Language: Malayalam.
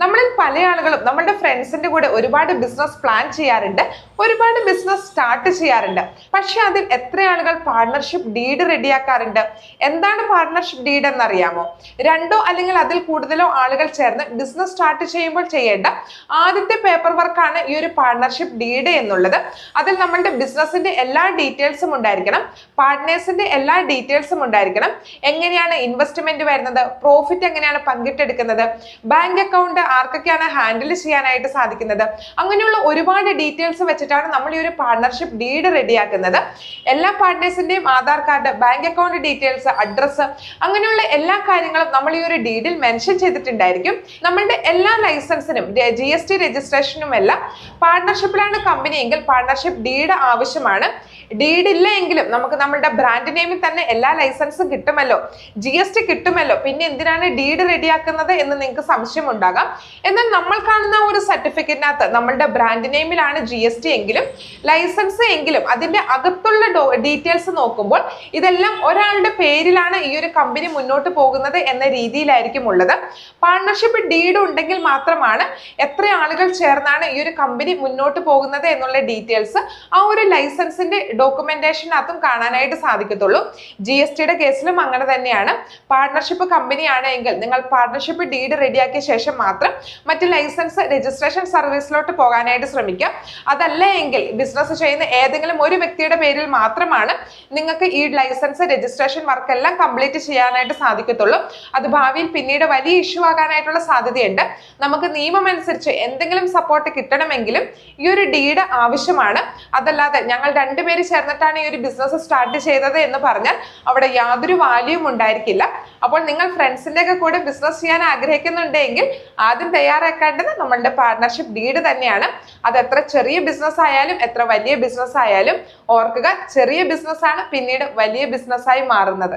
നമ്മളിൽ പല ആളുകളും നമ്മളുടെ ഫ്രണ്ട്സിന്റെ കൂടെ ഒരുപാട് ബിസിനസ് പ്ലാൻ ചെയ്യാറുണ്ട് ഒരുപാട് ബിസിനസ് സ്റ്റാർട്ട് ചെയ്യാറുണ്ട്. പക്ഷെ അതിൽ എത്ര ആളുകൾ പാർട്ണർഷിപ്പ് ഡീഡ് റെഡിയാക്കാറുണ്ട്? എന്താണ് പാർട്ണർഷിപ്പ് ഡീഡ് എന്നറിയാമോ? രണ്ടോ അല്ലെങ്കിൽ അതിൽ കൂടുതലോ ആളുകൾ ചേർന്ന് ബിസിനസ് സ്റ്റാർട്ട് ചെയ്യുമ്പോൾ ചെയ്യേണ്ട ആദ്യത്തെ പേപ്പർ വർക്കാണ് ഈ ഒരു പാർട്ണർഷിപ്പ് ഡീഡ് എന്നുള്ളത്. അതിൽ നമ്മളുടെ ബിസിനസിന്റെ എല്ലാ ഡീറ്റെയിൽസും ഉണ്ടായിരിക്കണം പാർട്ട്നേഴ്സിന്റെ എല്ലാ ഡീറ്റെയിൽസും ഉണ്ടായിരിക്കണം. എങ്ങനെയാണ് ഇൻവെസ്റ്റ്മെന്റ് വരുന്നത് പ്രോഫിറ്റ് എങ്ങനെയാണ് പങ്കിട്ടെടുക്കുന്നത് ബാങ്ക് അക്കൗണ്ട് ആർക്കൊക്കെയാണ് ഹാൻഡിൽ ചെയ്യാനായിട്ട് സാധിക്കുന്നത്? അങ്ങനെയുള്ള ഒരുപാട് ഡീറ്റെയിൽസ് വെച്ചിട്ടാണ് നമ്മൾ ഈ ഒരു പാർട്ണർഷിപ്പ് ഡീഡ് റെഡിയാക്കുന്നത് എല്ലാ പാർട്ട്നേഴ്സിന്റെയും Aadhaar card bank account details address അങ്ങനെയുള്ള എല്ലാ കാര്യങ്ങളും നമ്മൾ ഈ ഒരു ഡീഡിൽ മെൻഷൻ ചെയ്തിട്ടുണ്ടായിരിക്കും. നമ്മളുടെ എല്ലാ ലൈസൻസിനും ജി എസ് ടി രജിസ്ട്രേഷനും എല്ലാം പാർട്ണർഷിപ്പിലാണ് കമ്പനി എങ്കിൽ പാർട്ണർഷിപ്പ് ഡീഡ് ആവശ്യമാണ്. ഡീഡ് ഇല്ല എങ്കിലും നമുക്ക് നമ്മുടെ ബ്രാൻഡ് നെയിമിൽ തന്നെ എല്ലാ ലൈസൻസും കിട്ടുമല്ലോ. ജി എസ് ടി കിട്ടുമല്ലോ. പിന്നെ എന്തിനാണ് ഡീഡ് റെഡിയാക്കുന്നത് എന്ന് നിങ്ങൾക്ക് സംശയം ഉണ്ടാകാം. എന്നാൽ നമ്മൾ കാണുന്ന ഒരു സർട്ടിഫിക്കറ്റിനകത്ത് നമ്മളുടെ ബ്രാൻഡ് നെയിമിലാണ് ജി എസ് ടി എങ്കിലും ലൈസൻസ് എങ്കിലും അതിന്റെ അകത്തുള്ള ഡീറ്റെയിൽസ് നോക്കുമ്പോൾ ഇതെല്ലാം ഒരാളുടെ പേരിലാണ് ഈ ഒരു കമ്പനി മുന്നോട്ട് പോകുന്നത് എന്ന രീതിയിലായിരിക്കും ഉള്ളത്. പാർട്ണർഷിപ്പ് ഡീഡ് ഉണ്ടെങ്കിൽ മാത്രമാണ് എത്ര ആളുകൾ ചേർന്നാണ് ഈ ഒരു കമ്പനി മുന്നോട്ട് പോകുന്നത് എന്നുള്ള ഡീറ്റെയിൽസ് ആ ഒരു ലൈസൻസിന്റെ ഡോക്യുമെന്റേഷനകത്തും കാണാനായിട്ട് സാധിക്കത്തുള്ളൂ. ജി എസ് ടിയുടെ കേസിലും അങ്ങനെ തന്നെയാണ്. പാർട്ണർഷിപ്പ് കമ്പനിയാണ് എങ്കിൽ നിങ്ങൾ പാർട്ണർഷിപ്പ് ഡീഡ് റെഡിയാക്കിയ ശേഷം മാത്രം മറ്റ് ലൈസൻസ് രജിസ്ട്രേഷൻ സർവീസിലോട്ട് പോകാനായിട്ട് ശ്രമിക്കുക അതല്ല എങ്കിൽ ബിസിനസ് ചെയ്യുന്ന ഏതെങ്കിലും ഒരു വ്യക്തിയുടെ പേരിൽ മാത്രമാണ് നിങ്ങൾക്ക് ഈ ലൈസൻസ് രജിസ്ട്രേഷൻ വർക്ക് എല്ലാം കംപ്ലീറ്റ് ചെയ്യാനായിട്ട് സാധിക്കത്തുള്ളൂ. അത് ഭാവിയിൽ പിന്നീട് വലിയ ഇഷ്യൂ ആകാനായിട്ടുള്ള സാധ്യതയുണ്ട്. നമുക്ക് നിയമം അനുസരിച്ച് എന്തെങ്കിലും സപ്പോർട്ട് കിട്ടണമെങ്കിലും ഈ ഒരു ഡീഡ് ആവശ്യമാണ്. അതല്ലാതെ ഞങ്ങൾ രണ്ടുപേര് ചേർന്നിട്ടാണ് ഈ ഒരു ബിസിനസ് സ്റ്റാർട്ട് ചെയ്തത് എന്ന് പറഞ്ഞാൽ അവിടെ യാതൊരു വാല്യൂവും ഉണ്ടായിരിക്കില്ല. അപ്പോൾ നിങ്ങൾ ഫ്രണ്ട്സിന്റെ ഒക്കെ കൂടെ ബിസിനസ് ചെയ്യാൻ ആഗ്രഹിക്കുന്നുണ്ടെങ്കിൽ ആദ്യം തയ്യാറാക്കേണ്ടത് നമ്മളുടെ പാർട്ണർഷിപ്പ് ഡീഡ് തന്നെയാണ്. അത് എത്ര ചെറിയ ബിസിനസ് ആയാലും എത്ര വലിയ ബിസിനസ് ആയാലും ഓർക്കുക ചെറിയ ബിസിനസ് ആണ് പിന്നീട് വലിയ ബിസിനസ്സായി മാറുന്നത്.